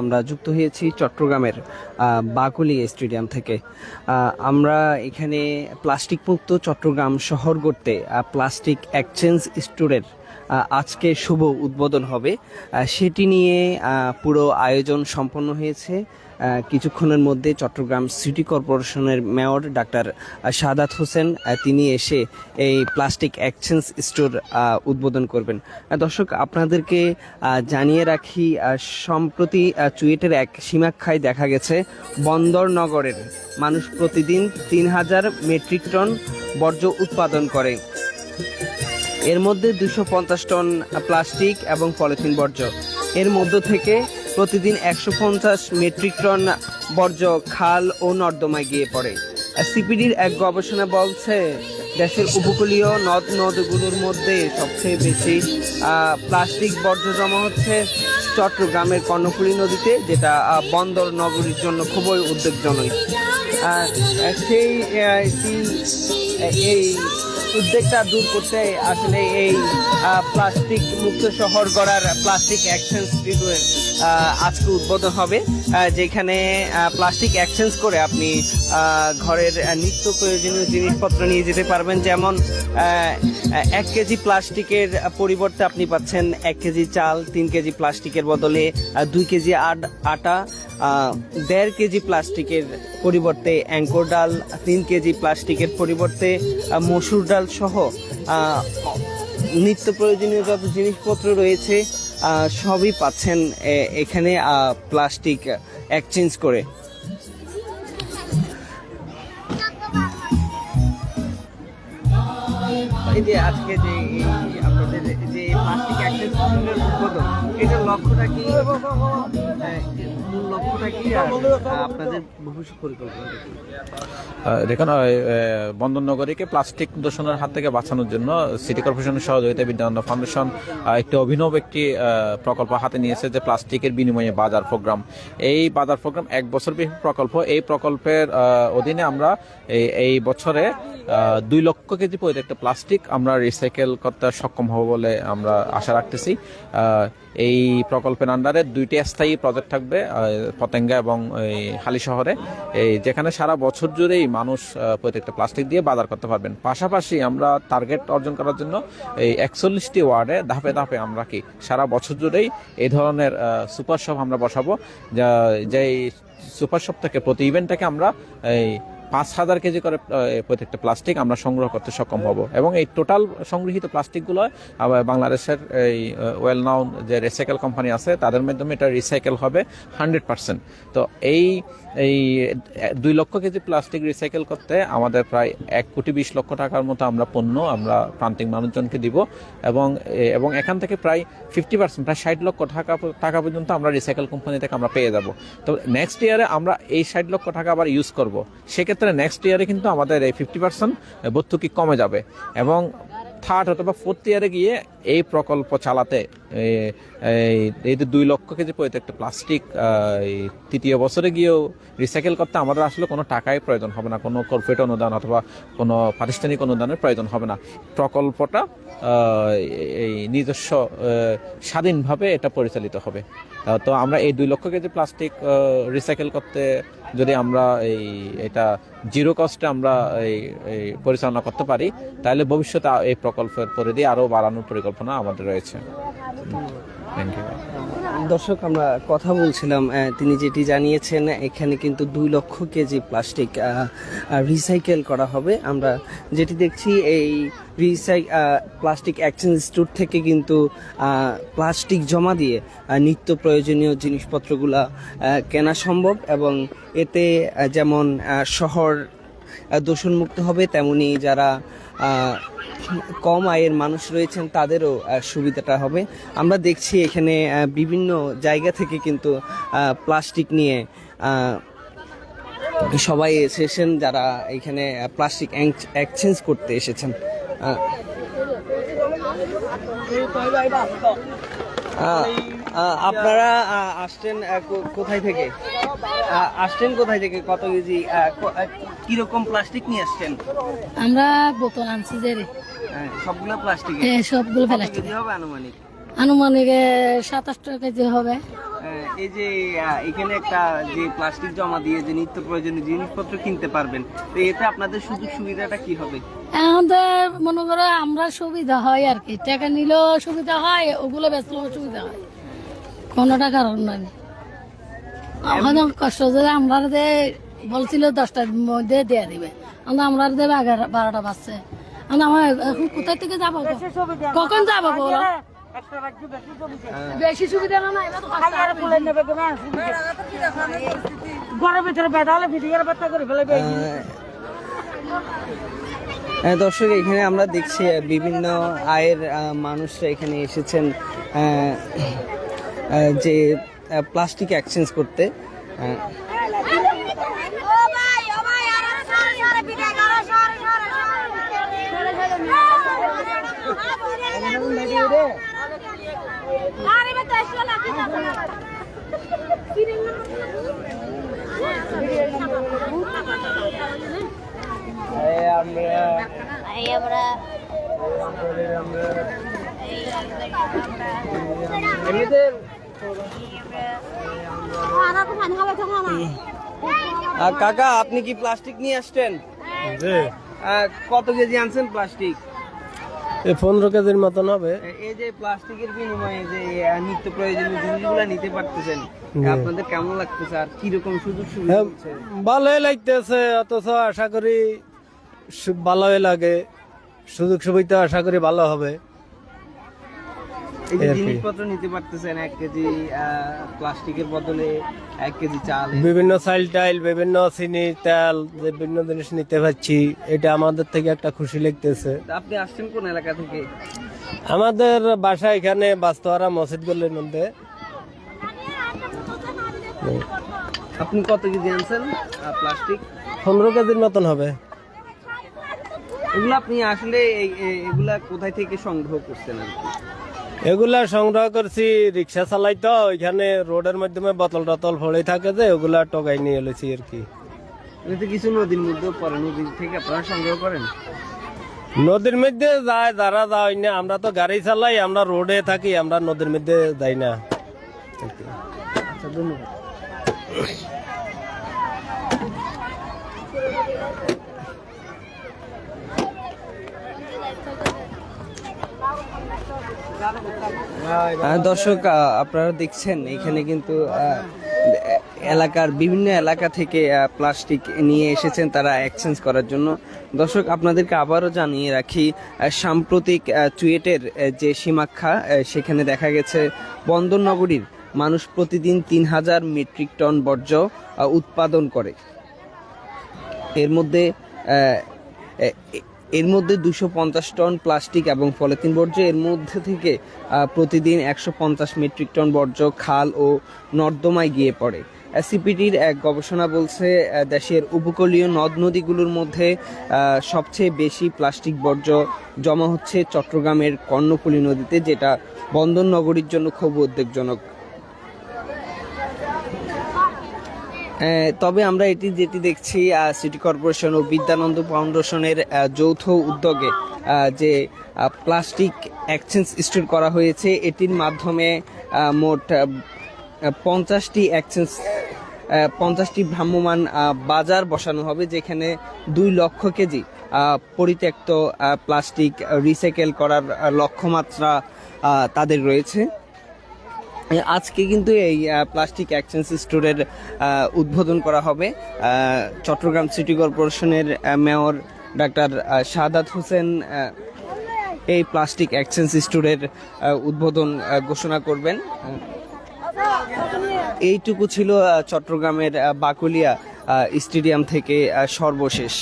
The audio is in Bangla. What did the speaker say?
আমরা যুক্ত হয়েছি চট্টগ্রামের বাকলি স্টেডিয়াম থেকে। আমরা এখানে প্লাস্টিক মুক্ত চট্টগ্রাম শহর গড়তে প্লাস্টিক এক্সচেঞ্জ স্টোরের আজকে শুভ উদ্বোধন হবে। সেটি নিয়ে পুরো আয়োজন সম্পন্ন হয়েছে। কিছুক্ষণের মধ্যে চট্টগ্রাম সিটি কর্পোরেশনের মেয়র ডাক্তার সাদাত হোসেন তিনি এসে এই প্লাস্টিক এক্সচেঞ্জ স্টোর উদ্বোধন করবেন। দর্শক, আপনাদেরকে জানিয়ে রাখি সম্প্রতি চুয়েটের এক সীমাক্ষায় দেখা গেছে বন্দর নগরের মানুষ প্রতিদিন তিন হাজার মেট্রিক টন বর্জ্য উৎপাদন করে। এর মধ্যে দুশো পঞ্চাশ টন প্লাস্টিক এবং পলিথিন বর্জ্য। এর মধ্য থেকে প্রতিদিন একশো পঞ্চাশ মেট্রিক টন বর্জ্য, খাল ও নর্দমায় গিয়ে পড়ে। সিপিডির এক গবেষণা বলছে, দেশের উপকূলীয় নদ নদগুলোর মধ্যে সবচেয়ে বেশি প্লাস্টিক বর্জ্য জমা হচ্ছে চট্টগ্রামের কর্ণফুলী নদীতে, যেটা বন্দর নগরীর জন্য খুবই উদ্বেগজনক। সেই- এই উদ্বেগটা দূর করতে আসলে এই প্লাস্টিক মুক্ত শহর গড়ার প্লাস্টিক এক্সচেঞ্জ স্ট্রিটের আজকে উদ্বোধন হবে যেখানে প্লাস্টিক এক্সচেঞ্জ করে আপনি ঘরের নিত্য প্রয়োজনীয় জিনিসপত্র নিয়ে যেতে পারবেন। যেমন এক কেজি প্লাস্টিকের পরিবর্তে আপনি পাচ্ছেন এক কেজি চাল, তিন কেজি প্লাস্টিকের বদলে দুই কেজি আটা দেড় কেজি প্লাস্টিকের পরিবর্তে অ্যাঙ্কর ডাল, তিন কেজি প্লাস্টিকের পরিবর্তে মসুর ডাল সহ নিত্য প্রয়োজনীয় যত জিনিসপত্র রয়েছে সবই পাচ্ছেন এখানে প্লাস্টিক এক্সচেঞ্জ করে। এই যে আজকে যে আপনাদের প্লাস্টিক এক্সচেঞ্জ উদ্বোধন এটার লক্ষ্যটা কি? হ্যাঁ, দেখুন আহ, বন্দর নগরীকে প্লাস্টিক দূষণের হাত থেকে বাঁচানোর জন্য সিটি কর্পোরেশনের সহযোগিতায় বিদ্যানন্দ ফাউন্ডেশন একটি অভিনব একটি প্রকল্প হাতে নিয়েছে যে প্লাস্টিকের বিনিময়ে বাজার প্রোগ্রাম। এই বাজার প্রোগ্রাম এক বছর ব্যাপী প্রকল্প। এই প্রকল্পের অধীনে আমরা এই বছরে দুই লক্ষ কেজি প্রত্যেকটা প্লাস্টিক আমরা রিসাইকেল করতে সক্ষম হব বলে আমরা আশা রাখতেছি। এই প্রকল্পের আন্ডারে দুইটি স্থায়ী প্রজেক্ট থাকবে পতেঙ্গা এবং হালি শহরে। এই যেখানে সারা বছর জুড়েই মানুষ প্রত্যেকটা প্লাস্টিক দিয়ে বাজার করতে পারবেন। পাশাপাশি আমরা টার্গেট অর্জন করার জন্য এই একচল্লিশটি ওয়ার্ডে ধাপে ধাপে আমরা কি সারা বছর জুড়েই এই ধরনের সুপার শপ আমরা বসাবো, যা, যেই সুপার শপ থেকে প্রতি ইভেন্টটাকে আমরা এই পাঁচ হাজার কেজি করে প্রত্যেকটা প্লাস্টিক আমরা সংগ্রহ করতে সক্ষম হব। এবং এই টোটাল সংগৃহীত প্লাস্টিকগুলো বাংলাদেশের এই ওয়েল নাউন যে রিসাইকেল কোম্পানি আছে, তাদের মাধ্যমে এটা রিসাইকেল হবে হান্ড্রেড পার্সেন্ট তো এই এই দুই লক্ষ কেজি প্লাস্টিক রিসাইকেল করতে আমাদের প্রায় এক কোটি বিশ লক্ষ টাকার মতো আমরা পণ্য আমরা প্রান্তিক মানুষজনকে দিব। এবং এবং এখান থেকে প্রায় ফিফটি পার্সেন্ট প্রায় ষাট লক্ষ টাকা টাকা পর্যন্ত আমরা রিসাইকেল কোম্পানি থেকে আমরা পেয়ে যাব। তো নেক্সট ইয়ারে আমরা এই ষাট লক্ষ টাকা আবার ইউজ করব। সেক্ষেত্রে নেক্সট ইয়ারে কিন্তু আমাদের এই ফিফটি পার্সেন্ট ভর্তুকি কমে যাবে? এবং থার্ড অথবা ফোর্থ ইয়ারে গিয়ে এই প্রকল্প চালাতে এই- যে দুই লক্ষ কেজি প্রত্যেকটা প্লাস্টিক তৃতীয় বছরে গিয়েও রিসাইকেল করতে আমাদের আসলে কোনো টাকাই প্রয়োজন হবে না। কোনো কর্পোরেট অনুদান অথবা কোনো প্রাতিষ্ঠানিক অনুদানের প্রয়োজন হবে না। প্রকল্পটা এই নিজস্ব স্বাধীনভাবে এটা পরিচালিত হবে। তো আমরা এই দুই লক্ষ কেজি প্লাস্টিক রিসাইকেল করতে যদি আমরা এই, এটা জিরো কস্টে আমরা এই এই পরিচালনা করতে পারি, তাহলে ভবিষ্যতে এই প্রকল্পের পরিধি আরও বাড়ানোর পরিকল্পনা আমাদের রয়েছে। দর্শক, আমরা কথা বলছিলাম তিনি যেটি জানিয়েছেন, এখানে কিন্তু দুই লক্ষ কেজি প্লাস্টিক রিসাইকেল করা হবে। আমরা যেটি দেখছি, এই রিসাই প্লাস্টিক এক্সচেঞ্জ স্টোর থেকে কিন্তু প্লাস্টিক জমা দিয়ে নিত্য প্রয়োজনীয় জিনিসপত্রগুলা কেনা সম্ভব এবং এতে যেমন শহর দূষণমুক্ত হবে, তেমনি যারা কম আয়ের মানুষ রয়েছেন তাদেরও সুবিধাটা হবে। আমরা দেখছি এখানে বিভিন্ন জায়গা থেকে কিন্তু প্লাস্টিক নিয়ে সবাই এসেছেন যারা এখানে প্লাস্টিক এক্সচেঞ্জ করতে এসেছেন। আপনারা আসছেন কোথায় থেকে? আসছেন কোথায় থেকে? কত কেজি? কীরকম প্লাস্টিক নিয়ে আসছেন? আমরা বোতল আনছি যে হ্যাঁ, সবগুলো প্লাস্টিক এ, সবগুলো প্লাস্টিক হবে আনুমানিক? আনুমানিক সাতাশ টাকা কেজি হবে। এই যে এখানে একটা যে প্লাস্টিক জমা দিয়ে যে নিত্য প্রয়োজনীয় জিনিসপত্র কিনতে পারবেন তো এতে আপনাদের সুযোগ সুবিধাটা কি হবে? তো মনে করো আমরা সুবিধা হয় আর কি। টাকা নিলেও সুবিধা হয় ওগুলো বেচলেও সুবিধা হয়। কোনোটা কারণ নাই। এখন কষ্ট যে আমরা যে বলছিল দশটার মধ্যে দিয়ে দিবে। আমরা আমরা যে এগারো বারোটা বাজছে। আমরা আমার এখন কোথা থেকে যাব কখন যাব বলো? বেশি সুবিধা না না এবার তো কষ্ট হবে। ঘরের ভিতরে বেদা হলে ভিডিওর বার্তা করে ফেলে হ্যাঁ, দর্শক এখানে আমরা দেখছি বিভিন্ন আয়ের মানুষরা এখানে এসেছেন যে প্লাস্টিক এক্সচেঞ্জ করতে আহ, কাকা আপনি কি প্লাস্টিক নিয়ে আসছেন? কত কেজি আনছেন প্লাস্টিক? এই পনেরো কেজির মতন হবে। এই যে প্লাস্টিকের বিনিময়ে যে নিত্য প্রয়োজনীয় জিনিসগুলো নিতে পারতেছেন আপনাদের কেমন লাগতেছে? আর কীরকম সুযোগ সুবিধা হ্যাঁ, ভালোই লাগতেছে অথচ আশা করি ভালোই লাগে। সুযোগ সুবিধা আশা করি ভালো হবে। এই যে। জিনিসপত্র নিতে পারতেছেন এক কেজি প্লাস্টিকের বদলে এক কেজি চাল। বিভিন্ন চাইল টাইল বিভিন্ন চিনি তেল যে বিভিন্ন জিনিস নিতে পারছি এটা আমাদের থেকে একটা খুশি লাগতেছে। আপনি আসছেন কোন এলাকা থেকে? আমাদের বাসা এখানে বাস্তহারা মসজিদ গলির মধ্যে। আপনি কত কেজি আনছেন প্লাস্টিক? পনেরো কেজির মতন হবে। এগুলো আপনি আসলে এগুলা কোথায় থেকে সংগ্রহ করছেন আর কি? এগুলা সংগ্রহ করছি রিক্সা চালাই তো ওইখানে রোডের মাধ্যমে বোতল টতল ফলে থাকে যে ওগুলা টগাই নিয়ে এলেছি আর কি। এতে কিছু নদীর মধ্যেও পরে নদী থেকে আপনারা সংগ্রহ করেন? নদীর মধ্যে যায় যারা যায় না আমরা তো গাড়ি চালাই আমরা রোডে থাকি আমরা নদীর মধ্যে যাই না। আচ্ছা ধন্যবাদ। দর্শক আপনারা দেখছেন, এখানে কিন্তু এলাকার বিভিন্ন এলাকা থেকে প্লাস্টিক নিয়ে এসেছেন তারা এক্সচেঞ্জ করার জন্য। দর্শক, আপনাদেরকে আবারও জানিয়ে রাখি সাম্প্রতিক চুয়েটের যে সীমাক্ষা সেখানে দেখা গেছে, বন্দরনগরীর মানুষ প্রতিদিন তিন হাজার মেট্রিক টন বর্জ্য উৎপাদন করে। এর মধ্যে এর মধ্যে দুশো পঞ্চাশ টন প্লাস্টিক এবং পলিথিন বর্জ্য, এর মধ্যে থেকে প্রতিদিন একশো পঞ্চাশ মেট্রিক টন বর্জ্য, খাল ও নর্দমায় গিয়ে পড়ে। সিপিটির এক গবেষণা বলছে দেশের উপকূলীয় নদ নদীগুলোর মধ্যে সবচেয়ে বেশি প্লাস্টিক বর্জ্য জমা হচ্ছে চট্টগ্রামের কর্ণফুলী নদীতে, যেটা বন্দর নগরীর জন্য খুব উদ্বেগজনক। তবে আমরা এটি যেটি দেখছি সিটি কর্পোরেশন ও বিদ্যানন্দ ফাউন্ডেশনের যৌথ উদ্যোগে যে প্লাস্টিক এক্সচেঞ্জ স্টোর করা হয়েছে এটির মাধ্যমে মোট পঞ্চাশটি এক্সচেঞ্জ পঞ্চাশটি ভ্রাম্যমাণ আহ, বাজার বসানো হবে যেখানে দুই লক্ষ কেজি পরিত্যক্ত প্লাস্টিক রিসাইকেল করার লক্ষ্যমাত্রা তাদের রয়েছে। আজকে কিন্তু এই প্লাস্টিক এক্সচেঞ্জ স্টোরের উদ্বোধন করা হবে। চট্টগ্রাম সিটি কর্পোরেশনের মেয়র ডাক্তার শাহাদাত হোসেন এই প্লাস্টিক এক্সচেঞ্জ স্টোরের উদ্বোধন ঘোষণা করবেন। এইটুকু ছিল চট্টগ্রামের বাকুলিয়া স্টেডিয়াম থেকে সর্বশেষ।